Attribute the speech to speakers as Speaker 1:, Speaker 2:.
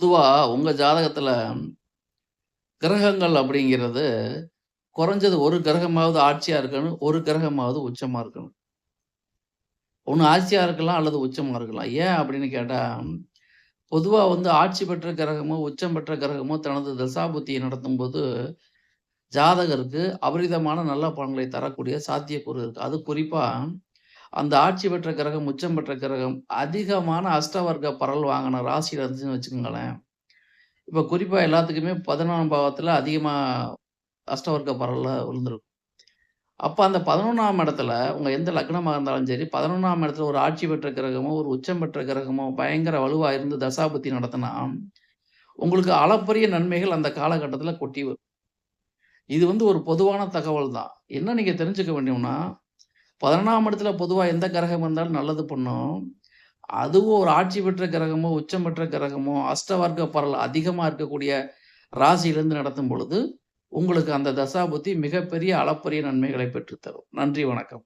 Speaker 1: பொதுவாக உங்க ஜாதகத்துல கிரகங்கள் அப்படிங்கிறது குறைஞ்சது ஒரு கிரகமாவது ஆட்சியா இருக்கணும். ஒரு கிரகமாவது உச்சமா இருக்கணும். ஒன்று ஆட்சியா இருக்கலாம் அல்லது உச்சமா இருக்கலாம். ஏன் அப்படின்னு கேட்டால் பொதுவாக வந்து ஆட்சி பெற்ற கிரகமோ, உச்சம் பெற்ற கிரகமோ தனது தசாபுத்தியை நடத்தும்போது, ஜாதகருக்கு அபரிதமான நல்ல பலன்களை தரக்கூடிய சாத்தியக்கூறு இருக்கு. அது குறிப்பாக அந்த ஆட்சி பெற்ற கிரகம், உச்சம் பெற்ற கிரகம் அதிகமான அஷ்டவர்க்க பரல் வாங்கின ராசியில் இருந்துச்சுன்னு வச்சுக்கோங்களேன். இப்போ குறிப்பாக எல்லாத்துக்குமே பதினொன்றாம் பாவத்தில் அதிகமாக அஷ்டவர்க்க பரலில் விழுந்திருக்கும். அப்போ அந்த 11ஆம் இடத்துல உங்கள் எந்த லக்னமாக இருந்தாலும் சரி, 11ஆம் இடத்துல ஒரு ஆட்சி பெற்ற கிரகமோ, ஒரு உச்சம் பெற்ற கிரகமோ பயங்கர வலுவாக இருந்து தசாபத்தி நடத்தினா உங்களுக்கு அளப்பரிய நன்மைகள் அந்த காலகட்டத்தில் கொட்டி வரும். இது வந்து ஒரு பொதுவான தகவல் தான். என்ன நீங்கள் தெரிஞ்சுக்க வேண்டியம்னா, 11ஆம் இடத்துல பொதுவாக எந்த கிரகம் இருந்தாலும் நல்லது பண்ணும். அதுவும் ஒரு ஆட்சி பெற்ற கிரகமோ, உச்சம் பெற்ற கிரகமோ, அஷ்டவர்க்க பரல் அதிகமாக இருக்கக்கூடிய ராசியிலிருந்து நடத்தும் பொழுது, உங்களுக்கு அந்த தசாபுத்தி மிகப்பெரிய அளப்பரிய நன்மைகளை பெற்றுத்தரும் நன்றி, வணக்கம்.